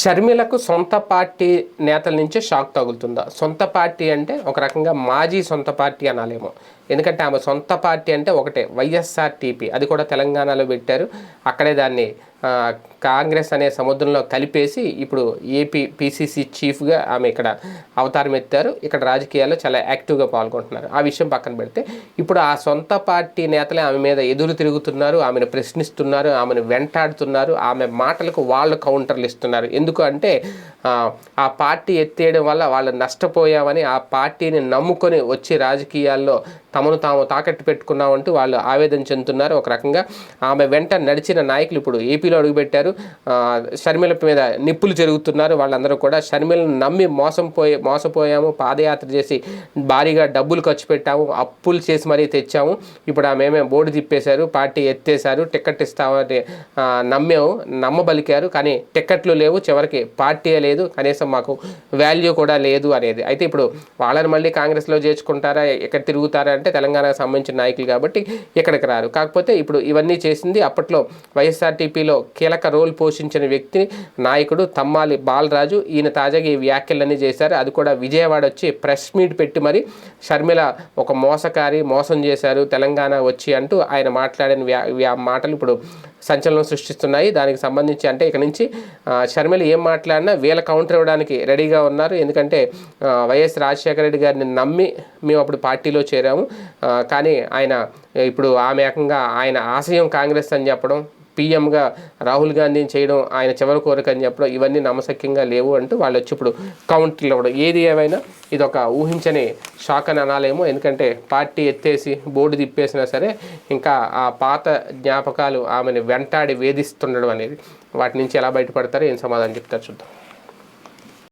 షర్మిలకు సొంత పార్టీ నేతల నుంచే షాక్ తగులుతుందా? సొంత పార్టీ అంటే ఒక రకంగా మాజీ సొంత పార్టీ అనాలేమో. ఎందుకంటే ఆమె సొంత పార్టీ అంటే ఒకటే వైఎస్ఆర్టీపీ. అది కూడా తెలంగాణలో పెట్టారు. అక్కడే దాన్ని కాంగ్రెస్ అనే సముద్రంలో కలిపేసి ఇప్పుడు ఏపీ పిసిసి చీఫ్గా ఆమె ఇక్కడ అవతారం ఎత్తారు. ఇక్కడ రాజకీయాల్లో చాలా యాక్టివ్గా పాల్గొంటున్నారు. ఆ విషయం పక్కన పెడితే ఇప్పుడు ఆ సొంత పార్టీ నేతలే ఆమె మీద ఎదురు తిరుగుతున్నారు ఆమెను ప్రశ్నిస్తున్నారు ఆమెను వెంటాడుతున్నారు ఆమె మాటలకు వాళ్ళు కౌంటర్లు ఇస్తున్నారు. ఎందుకు అంటే ఆ, ఆ పార్టీ ఎత్తేయడం వల్ల వాళ్ళు నష్టపోయామని ఆ పార్టీని నమ్ముకొని వచ్చి రాజకీయాల్లో తమను తాము తాకట్టు పెట్టుకున్నామంటూ వాళ్ళు ఆవేదన చెందుతున్నారు. ఒక రకంగా ఆమె వెంట నడిచిన నాయకులు ఇప్పుడు ఏపీలో అడుగుపెట్టారు. షర్మిల మీద నిప్పులు జరుగుతున్నారు. వాళ్ళందరూ కూడా షర్మిలను నమ్మి మోసం పోయి మోసపోయాము. పాదయాత్ర చేసి భారీగా డబ్బులు ఖర్చు పెట్టాము. అప్పులు చేసి మరీ తెచ్చాము. ఇప్పుడు ఆమె మేమే బోర్డు తిప్పేశారు పార్టీ ఎత్తేశారు టికెట్ ఇస్తామని నమ్మాము నమ్మబలికారు. కానీ టికెట్లు లేవు. చివరికి పార్టీ లేదు. కనీసం మాకు వాల్యూ కూడా లేదు అనేది. అయితే ఇప్పుడు వాళ్ళని మళ్ళీ కాంగ్రెస్లో చేర్చుకుంటారా? ఎక్కడ తిరుగుతారా? అంటే తెలంగాణకు సంబంధించిన నాయకులు కాబట్టి ఇక్కడికి రారు. కాకపోతే ఇప్పుడు ఇవన్నీ చేసింది అప్పట్లో వైఎస్ఆర్టీపీలో కీలక రోల్ పోషించిన వ్యక్తి నాయకుడు తమ్మాలి బాలరాజు. ఈయన తాజాగా ఈ వ్యాఖ్యలన్నీ చేశారు. అది కూడా విజయవాడ వచ్చి ప్రెస్ మీట్ పెట్టి మరి షర్మిల ఒక మోసకారి మోసం చేశారు తెలంగాణ వచ్చి అంటూ ఆయన మాట్లాడిన వ్యా మాటలు ఇప్పుడు సంచలనం సృష్టిస్తున్నాయి. దానికి సంబంధించి అంటే ఇక నుంచి షర్మిల ఏం మాట్లాడినా వీళ్ళ కౌంటర్ ఇవ్వడానికి రెడీగా ఉన్నారు. ఎందుకంటే వైఎస్ రాజశేఖర రెడ్డి గారిని నమ్మి మేము అప్పుడు పార్టీలో చేరాము. కానీ ఆయన ఇప్పుడు ఆమె ఏకంగా ఆయన ఆశయం కాంగ్రెస్ అని చెప్పడం పీఎంగా రాహుల్ గాంధీని చేయడం ఆయన చివరి కోరిక అని చెప్పడం ఇవన్నీ నమ్మశక్యంగా లేవు అంటూ వాళ్ళు వచ్చి ఇప్పుడు కౌంటర్లు ఇవ్వడం ఏది ఏమైనా ఇది ఒక ఊహించని షాక్ అని అనాలేమో. ఎందుకంటే పార్టీ ఎత్తేసి బోర్డు తిప్పేసినా సరే ఇంకా ఆ పాత జ్ఞాపకాలు ఆమెను వెంటాడి వేధిస్తుండడం అనేది వాటి నుంచి ఎలా బయటపడతారో ఏం సమాధానం చెప్తారు చూద్దాం.